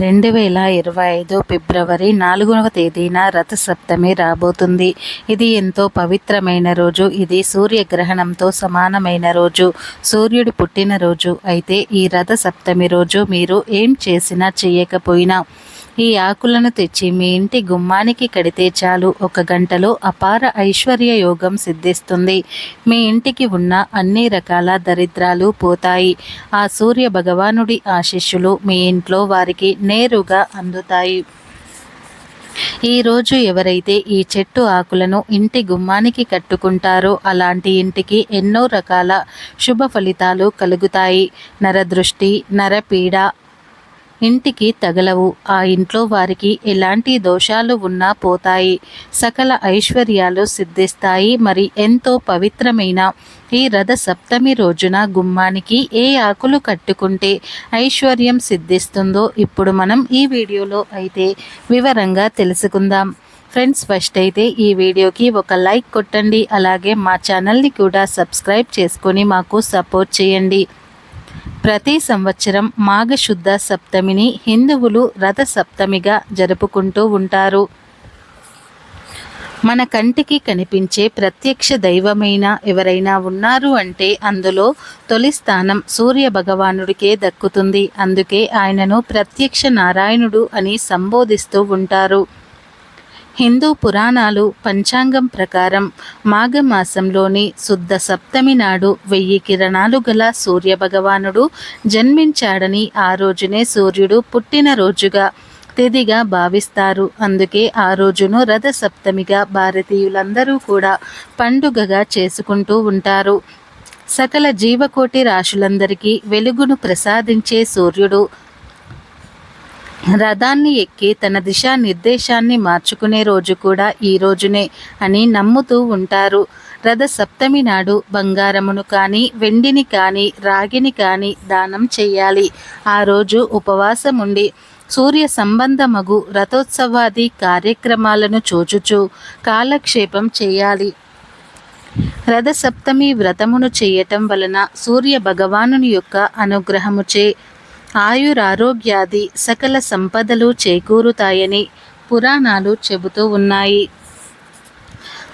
రెండు వేల ఇరవై ఐదు ఫిబ్రవరి నాలుగవ తేదీన రథసప్తమి రాబోతుంది. ఇది ఎంతో పవిత్రమైన రోజు. ఇది సూర్యగ్రహణంతో సమానమైన రోజు. సూర్యుడు పుట్టినరోజు అయితే ఈ రథసప్తమి రోజు మీరు ఏం చేసినా చేయకపోయినా ఈ ఆకులను తెచ్చి మీ ఇంటి గుమ్మానికి కడితే చాలు. ఒక గంటలో అపార ఐశ్వర్య యోగం సిద్ధిస్తుంది. మీ ఇంటికి ఉన్న అన్ని రకాల దరిద్రాలు పోతాయి. ఆ సూర్య భగవానుడి ఆశిష్యులు మీ ఇంట్లో వారికి నేరుగా అందుతాయి. ఈరోజు ఎవరైతే ఈ చెట్టు ఆకులను ఇంటి గుమ్మానికి కట్టుకుంటారో అలాంటి ఇంటికి ఎన్నో రకాల శుభ ఫలితాలు కలుగుతాయి. నరదృష్టి నరపీడ ఇంటికి తగలవు. ఆ ఇంట్లో వారికి ఎలాంటి దోషాలు ఉన్నా పోతాయి. సకల ఐశ్వర్యాలు సిద్ధిస్తాయి. మరి ఎంతో పవిత్రమైన ఈ రథ సప్తమి రోజున గుమ్మానికి ఏ ఆకులు కట్టుకుంటే ఐశ్వర్యం సిద్ధిస్తుందో ఇప్పుడు మనం ఈ వీడియోలో అయితే వివరంగా తెలుసుకుందాం. ఫ్రెండ్స్ ఫస్ట్ అయితే ఈ వీడియోకి ఒక లైక్ కొట్టండి. అలాగే మా ఛానల్ని కూడా సబ్స్క్రైబ్ చేసుకొని మాకు సపోర్ట్ చేయండి. ప్రతి సంవత్సరం మాఘశుద్ధ సప్తమిని హిందువులు రథ సప్తమిగా జరుపుకుంటూ ఉంటారు. మన కంటికి కనిపించే ప్రత్యక్ష దైవమైన ఎవరైనా ఉన్నారు అంటే అందులో తొలి స్థానం సూర్య భగవానుడికే దక్కుతుంది. అందుకే ఆయనను ప్రత్యక్ష నారాయణుడు అని సంబోధిస్తూ ఉంటారు. హిందూ పురాణాలు పంచాంగం ప్రకారం మాఘమాసంలోని శుద్ధ సప్తమి నాడు వెయ్యి కిరణాలు గల సూర్యభగవానుడు జన్మించాడని ఆ రోజునే సూర్యుడు పుట్టినరోజుగా తిథిగా భావిస్తారు. అందుకే ఆ రోజును రథ సప్తమిగా భారతీయులందరూ కూడా పండుగగా చేసుకుంటూ ఉంటారు. సకల జీవకోటి రాశులందరికీ వెలుగును ప్రసాదించే సూర్యుడు రథాన్ని ఎక్కి తన దిశా నిర్దేశాన్ని మార్చుకునే రోజు కూడా ఈ రోజునే అని నమ్ముతూ ఉంటారు. రథ సప్తమి నాడు బంగారమును కానీ వెండిని కానీ రాగిని కానీ దానం చేయాలి. ఆ రోజు ఉపవాసం ఉండి సూర్య సంబంధమగు రథోత్సవాది కార్యక్రమాలను చూచుచు కాలక్షేపం చేయాలి. రథసప్తమి వ్రతమును చేయటం వలన సూర్య భగవానుని యొక్క అనుగ్రహముచే ఆయురారోగ్యాది సకల సంపదలు చేకూరుతాయని పురాణాలు చెబుతూ ఉన్నాయి.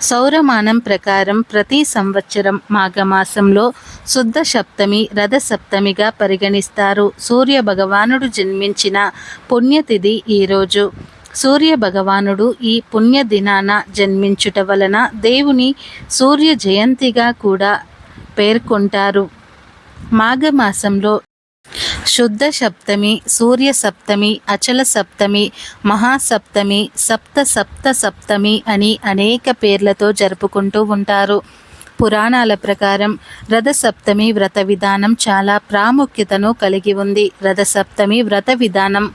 సౌరమానం ప్రకారం ప్రతి సంవత్సరం మాఘమాసంలో శుద్ధ సప్తమి రథ సప్తమిగా పరిగణిస్తారు. సూర్య భగవానుడు జన్మించిన పుణ్యతిథి ఈరోజు సూర్య భగవానుడు ఈ పుణ్య దినాన జన్మించుట వలన దేవుని సూర్య జయంతిగా కూడా పేర్కొంటారు. మాఘమాసంలో శుద్ధ సప్తమి సూర్య సప్తమి అచల సప్తమి మహాసప్తమి సప్త సప్త సప్తమి అని అనేక పేర్లతో జరుపుకుంటూ ఉంటారు. పురాణాల ప్రకారం రథసప్తమి వ్రత విధానం చాలా ప్రాముఖ్యతను కలిగి ఉంది. రథసప్తమి వ్రత విధానం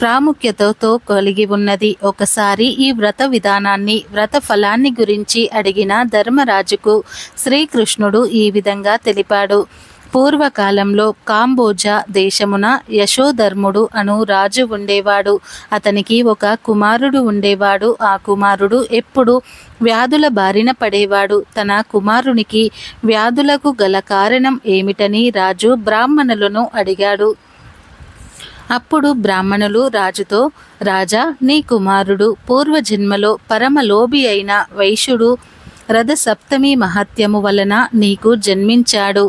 ప్రాముఖ్యతతో కలిగి ఉన్నది. ఒకసారి ఈ వ్రత విధానాన్ని వ్రత ఫలాన్ని గురించి అడిగిన ధర్మరాజుకు శ్రీకృష్ణుడు ఈ విధంగా తెలిపాడు. పూర్వకాలంలో కాంబోజా దేశమున యశోధర్ముడు అను రాజు ఉండేవాడు. అతనికి ఒక కుమారుడు ఉండేవాడు. ఆ కుమారుడు ఎప్పుడు వ్యాధుల బారిన పడేవాడు. తన కుమారునికి వ్యాధులకు గల కారణం ఏమిటని రాజు బ్రాహ్మణులను అడిగాడు. అప్పుడు బ్రాహ్మణులు రాజుతో రాజా నీ కుమారుడు పూర్వజన్మలో పరమలోభి అయిన వైశ్యుడు రథసప్తమి మహత్యము వలన నీకు జన్మించాడు.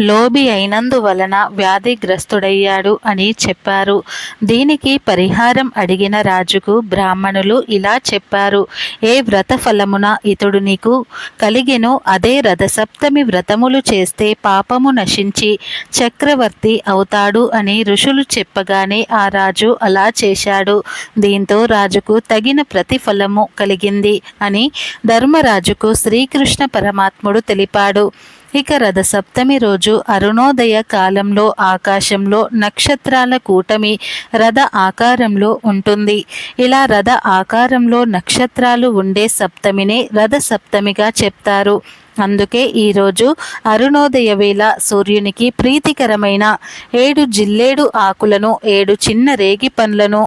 లోబి అయినందువలన వ్యాధిగ్రస్తుడయ్యాడు అని చెప్పారు. దీనికి పరిహారం అడిగిన రాజుకు బ్రాహ్మణులు ఇలా చెప్పారు. ఏ వ్రత ఫలమున ఇతడు నీకు కలిగెను అదే రథసప్తమి వ్రతములు చేస్తే పాపము నశించి చక్రవర్తి అవుతాడు అని ఋషులు చెప్పగానే ఆ రాజు అలా చేశాడు. దీంతో రాజుకు తగిన ప్రతిఫలము కలిగింది అని ధర్మరాజుకు శ్రీకృష్ణ పరమాత్ముడు తెలిపాడు. ఇక రథసప్తమి రోజు అరుణోదయ కాలంలో ఆకాశంలో నక్షత్రాల కూటమి రథ ఆకారంలో ఉంటుంది. ఇలా రథ ఆకారంలో నక్షత్రాలు ఉండే సప్తమినే రథ సప్తమిగా చెప్తారు. అందుకే ఈరోజు అరుణోదయ వేళ సూర్యునికి ప్రీతికరమైన ఏడు జిల్లేడు ఆకులను ఏడు చిన్న రేగి పండ్లను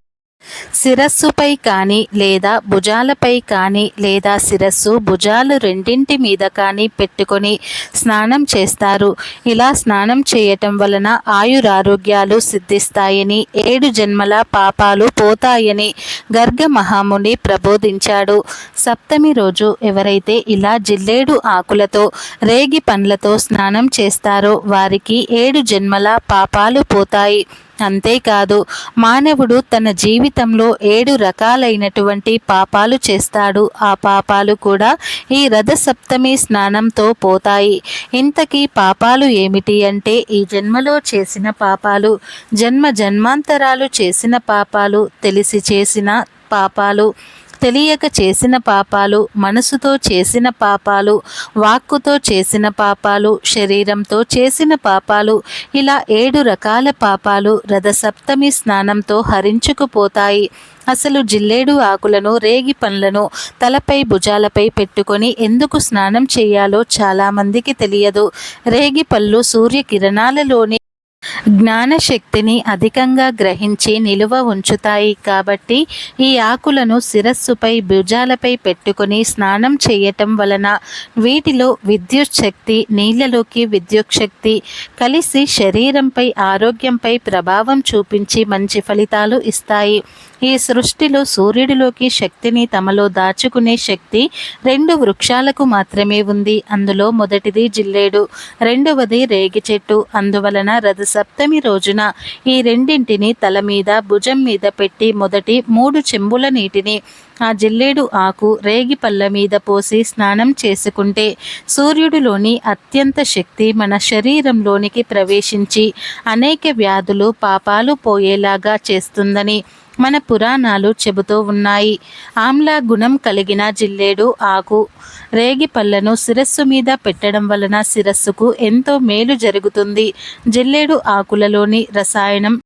శిరస్సుపై కానీ లేదా భుజాలపై కానీ లేదా శిరస్సు భుజాలు రెండింటి మీద కానీ పెట్టుకొని స్నానం చేస్తారు. ఇలా స్నానం చేయటం వలన ఆయురారోగ్యాలు సిద్ధిస్తాయని ఏడు జన్మల పాపాలు పోతాయని గర్గ మహాముని ప్రబోధించాడు. సప్తమి రోజు ఎవరైతే ఇలా జిల్లేడు ఆకులతో రేగి పండ్లతో స్నానం చేస్తారో వారికి ఏడు జన్మల పాపాలు పోతాయి. అంతేకాదు మానవుడు తన జీవితంలో ఏడు రకాలైనటువంటి పాపాలు చేస్తాడు. ఆ పాపాలు కూడా ఈ రథసప్తమి స్నానంతో పోతాయి. ఇంతకీ పాపాలు ఏమిటి అంటే ఈ జన్మలో చేసిన పాపాలు జన్మ జన్మాంతరాలు చేసిన పాపాలు తెలిసి చేసిన పాపాలు తెలియక చేసిన పాపాలు మనసుతో చేసిన పాపాలు వాక్కుతో చేసిన పాపాలు శరీరంతో చేసిన పాపాలు ఇలా ఏడు రకాల పాపాలు రథసప్తమి స్నానంతో హరించుకుపోతాయి. అసలు జిల్లేడు ఆకులను రేగి పండ్లను తలపై భుజాలపై పెట్టుకొని ఎందుకు స్నానం చేయాలో చాలామందికి తెలియదు. రేగి పళ్ళు సూర్యకిరణాలలోని జ్ఞానశక్తిని అధికంగా గ్రహించి నిలువ ఉంచుతాయి కాబట్టి ఈ ఆకులను శిరస్సుపై భుజాలపై పెట్టుకుని స్నానం చేయటం వలన వీటిలో విద్యుత్ శక్తి నీళ్ళలోకి విద్యుత్ శక్తి కలిసి శరీరంపై ఆరోగ్యంపై ప్రభావం చూపించి మంచి ఫలితాలు ఇస్తాయి. ఈ సృష్టిలో సూర్యుడిలోకి శక్తిని తమలో దాచుకునే శక్తి రెండు వృక్షాలకు మాత్రమే ఉంది. అందులో మొదటిది జిల్లేడు రెండవది రేగి చెట్టు. అందువలన రథ సప్తమి రోజున ఈ రెండింటిని తల మీద భుజం మీద పెట్టి మొదటి మూడు చెంబుల నీటిని ఆ జిల్లేడు ఆకు రేగి పళ్ళ మీద పోసి స్నానం చేసుకుంటే సూర్యుడిలోని అత్యంత శక్తి మన శరీరంలోనికి ప్రవేశించి అనేక వ్యాధులు పాపాలు పోయేలాగా చేస్తుందని మన పురాణాలు చెబుతూ ఉన్నాయి. ఆమ్ల గుణం కలిగిన జిల్లేడు ఆకు. రేగి పళ్ళను శిరస్సు మీద పెట్టడం వలన శిరస్సుకు ఎంతో మేలు జరుగుతుంది. జిల్లేడు ఆకులలోని రసాయనం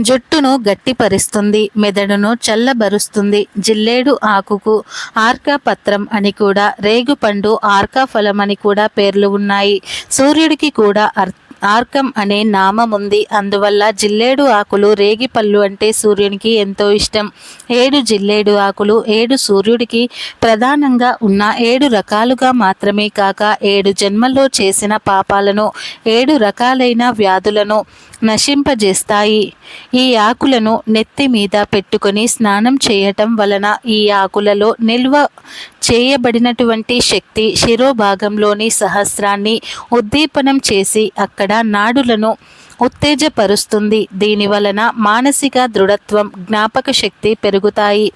జుట్టును గట్టిపరుస్తుంది. మెదడును చల్లబరుస్తుంది. జిల్లేడు ఆకుకు ఆర్కా పత్రం అని కూడా రేగుపండు ఆర్కా ఫలం అని కూడా పేర్లు ఉన్నాయి. సూర్యుడికి కూడా అర్థ ఆర్కం అనే నామం ఉంది. అందువల్ల జిల్లేడు ఆకులు రేగిపళ్ళు అంటే సూర్యునికి ఎంతో ఇష్టం. ఏడు జిల్లేడు ఆకులు ఏడు సూర్యుడికి ప్రధానంగా ఉన్న ఏడు రకాలుగా మాత్రమే కాక ఏడు జన్మల్లో చేసిన పాపాలను ఏడు రకాలైన వ్యాధులను నశింపజేస్తాయి. ఈ ఆకులను నెత్తి మీద పెట్టుకొని స్నానం చేయటం వలన ఈ ఆకులలో నిల్వ చేయబడినటువంటి శక్తి శిరోభాగంలోని సహస్రాన్ని ఉద్దీపనం చేసి అక్కడ నాడులను ఉత్తేజపరుస్తుంది. దీని వలన మానసిక దృఢత్వం జ్ఞాపక శక్తి పెరుగుతాయి.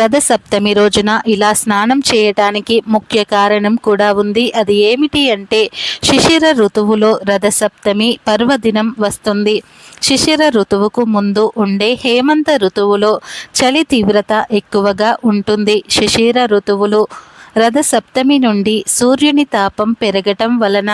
రథసప్తమి రోజున ఇలా స్నానం చేయటానికి ముఖ్య కారణం కూడా ఉంది. అది ఏమిటి అంటే శిశిర ఋతువులో రథసప్తమి పర్వదినం వస్తుంది. శిశిర ఋతువుకు ముందు ఉండే హేమంత ఋతువులో చలి తీవ్రత ఎక్కువగా ఉంటుంది. శిశిర ఋతువులు రథసప్తమి నుండి సూర్యుని తాపం పెరగటం వలన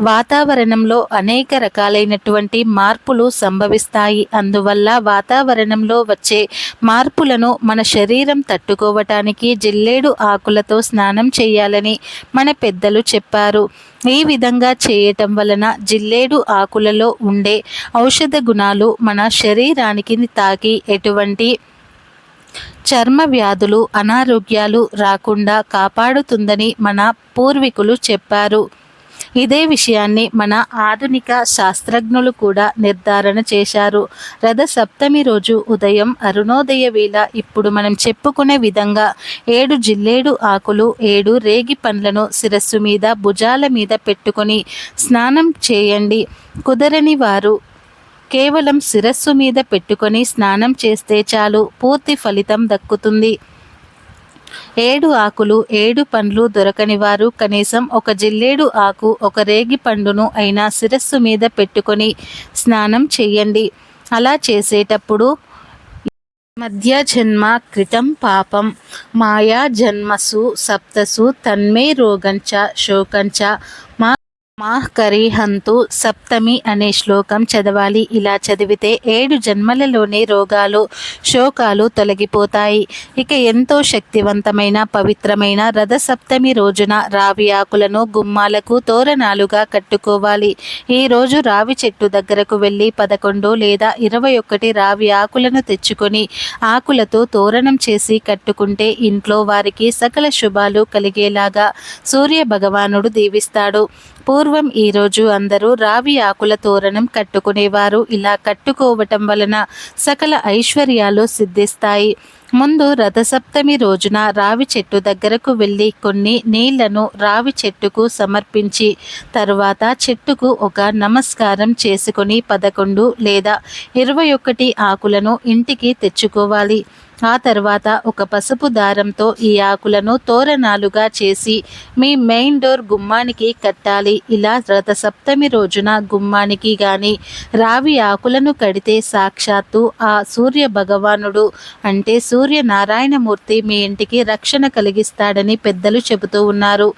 వాతావరణంలో అనేక రకాలైనటువంటి మార్పులు సంభవిస్తాయి. అందువల్ల వాతావరణంలో వచ్చే మార్పులను మన శరీరం తట్టుకోవటానికి జిల్లేడు ఆకులతో స్నానం చేయాలని మన పెద్దలు చెప్పారు. ఈ విధంగా చేయటం వలన జిల్లేడు ఆకులలో ఉండే ఔషధ గుణాలు మన శరీరానికి తాకి ఎటువంటి చర్మ వ్యాధులు అనారోగ్యాలు రాకుండా కాపాడుతుందని మన పూర్వీకులు చెప్పారు. ఇదే విషయాన్ని మన ఆధునిక శాస్త్రజ్ఞులు కూడా నిర్ధారణ చేశారు. రథ సప్తమి రోజు ఉదయం అరుణోదయ వేళ ఇప్పుడు మనం చెప్పుకునే విధంగా ఏడు జిల్లేడు ఆకులు ఏడు రేగి పండ్లను శిరస్సు మీద భుజాల మీద పెట్టుకొని స్నానం చేయండి. కుదరని వారు కేవలం శిరస్సు మీద పెట్టుకొని స్నానం చేస్తే చాలు పూర్తి ఫలితం దక్కుతుంది. ఏడు ఆకులు ఏడు పండ్లు దొరకని వారు కనీసం ఒక జిల్లేడు ఆకు ఒక రేగి పండును అయినా శిరస్సు మీద పెట్టుకొని స్నానం చేయండి అలా చేసేటప్పుడు మధ్య జన్మ కృతం పాపం మాయా జన్మసు సప్తసు తన్మే రోగంచ శోకంచ మా మా కరిహంతు సప్తమి అనే శ్లోకం చదవాలి. ఇలా చదివితే ఏడు జన్మలలోని రోగాలు శోకాలు తొలగిపోతాయి. ఇక ఎంతో శక్తివంతమైన పవిత్రమైన రథసప్తమి రోజున రావి ఆకులను గుమ్మాలకు తోరణాలుగా కట్టుకోవాలి. ఈ రోజు రావి చెట్టు దగ్గరకు వెళ్ళి పదకొండు లేదా ఇరవై ఒకటి రావి ఆకులను తెచ్చుకొని ఆకులతో తోరణం చేసి కట్టుకుంటే ఇంట్లో వారికి సకల శుభాలు కలిగేలాగా సూర్య భగవానుడు దీవిస్తాడు. పూర్వం ఈరోజు అందరూ రావి ఆకుల తోరణం కట్టుకునేవారు. ఇలా కట్టుకోవటం వలన సకల ఐశ్వర్యాలు సిద్ధిస్తాయి. ముందు రథసప్తమి రోజున రావి చెట్టు దగ్గరకు వెళ్ళి కొన్ని నీళ్ళను రావి చెట్టుకు సమర్పించి తరువాత చెట్టుకు ఒక నమస్కారం చేసుకొని పదకొండు లేదా ఇరవై ఒకటి ఆకులను ఇంటికి తెచ్చుకోవాలి. ఆ తర్వాత ఒక పసుపు దారంతో ఈ ఆకులను తోరణాలుగా చేసి మీ మెయిన్ డోర్ గుమ్మానికి కట్టాలి. ఇలా రథ సప్తమి రోజున గుమ్మానికి గాని రావి ఆకులను కడితే సాక్షాత్తు ఆ సూర్య భగవానుడు అంటే సూర్యనారాయణమూర్తి మీ ఇంటికి రక్షణ కలిగిస్తాడని పెద్దలు చెబుతూ ఉన్నారు.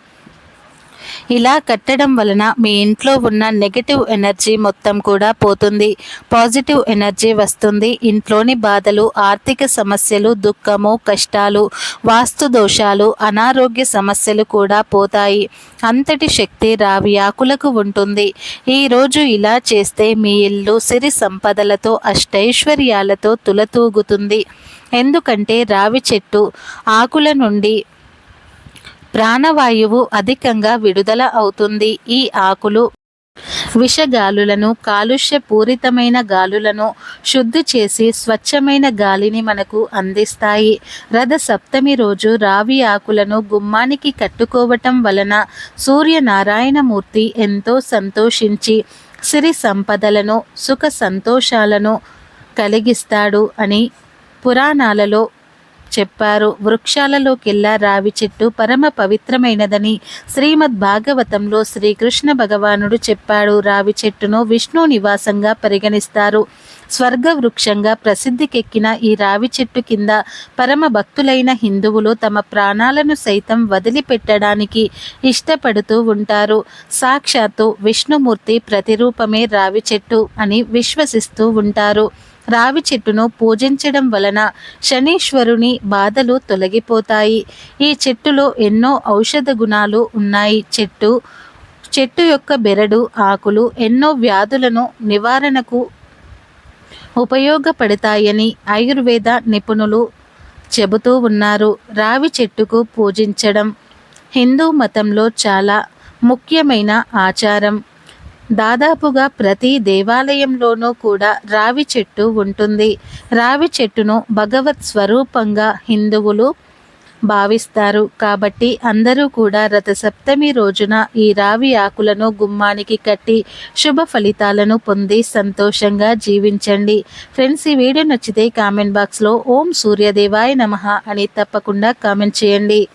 ఇలా కట్టడం వలన మీ ఇంట్లో ఉన్న నెగటివ్ ఎనర్జీ మొత్తం కూడా పోతుంది. పాజిటివ్ ఎనర్జీ వస్తుంది. ఇంట్లోని బాధలు ఆర్థిక సమస్యలు దుఃఖము కష్టాలు వాస్తు దోషాలు అనారోగ్య సమస్యలు కూడా పోతాయి. అంతటి శక్తి రావి ఆకులకు ఉంటుంది. ఈరోజు ఇలా చేస్తే మీ ఇల్లు సిరి సంపదలతో అష్టైశ్వర్యాలతో తులతూగుతుంది. ఎందుకంటే రావి చెట్టు ఆకుల నుండి ప్రాణవాయువు అధికంగా విడుదల అవుతుంది. ఈ ఆకులు విషగాలులను కాలుష్య పూరితమైన గాలులను శుద్ధి చేసి స్వచ్ఛమైన గాలిని మనకు అందిస్తాయి. రథ సప్తమి రోజు రావి ఆకులను గుమ్మానికి కట్టుకోవటం వలన సూర్యనారాయణమూర్తి ఎంతో సంతోషించి సిరి సంపదలను సుఖ సంతోషాలను కలిగిస్తాడు అని పురాణాలలో చెప్పారు. వృక్షాలలోకెల్లా రావి చెట్టు పరమ పవిత్రమైనదని శ్రీమద్ భాగవతంలో శ్రీకృష్ణ భగవానుడు చెప్పాడు. రావి చెట్టును విష్ణు నివాసంగా పరిగణిస్తారు. స్వర్గ వృక్షంగా ప్రసిద్ధికెక్కిన ఈ రావి చెట్టు కింద పరమ భక్తులైన హిందువులు తమ ప్రాణాలను సైతం వదిలిపెట్టడానికి ఇష్టపడుతూ ఉంటారు. సాక్షాత్తు విష్ణుమూర్తి ప్రతిరూపమే రావి చెట్టు అని విశ్వసిస్తూ ఉంటారు. రావి చెట్టును పూజించడం వలన శనీశ్వరుని బాధలు తొలగిపోతాయి. ఈ చెట్టులో ఎన్నో ఔషధ గుణాలు ఉన్నాయి. చెట్టు చెట్టు యొక్క బెరడు ఆకులు ఎన్నో వ్యాధులను నివారణకు ఉపయోగపడతాయని ఆయుర్వేద నిపుణులు చెబుతూ ఉన్నారు. రావి చెట్టుకు పూజించడం హిందూ మతంలో చాలా ముఖ్యమైన ఆచారం. దాదాపుగా ప్రతి దేవాలయంలోనూ కూడా రావి చెట్టు ఉంటుంది. రావి చెట్టును భగవత్ స్వరూపంగా హిందువులు భావిస్తారు. కాబట్టి అందరూ కూడా రథసప్తమి రోజున ఈ రావి ఆకులను గుమ్మానికి కట్టి శుభ ఫలితాలను పొంది సంతోషంగా జీవించండి. ఫ్రెండ్స్ ఈ వీడియో నచ్చితే కామెంట్ బాక్స్లో ఓం సూర్యదేవాయ నమ అని తప్పకుండా కామెంట్ చేయండి.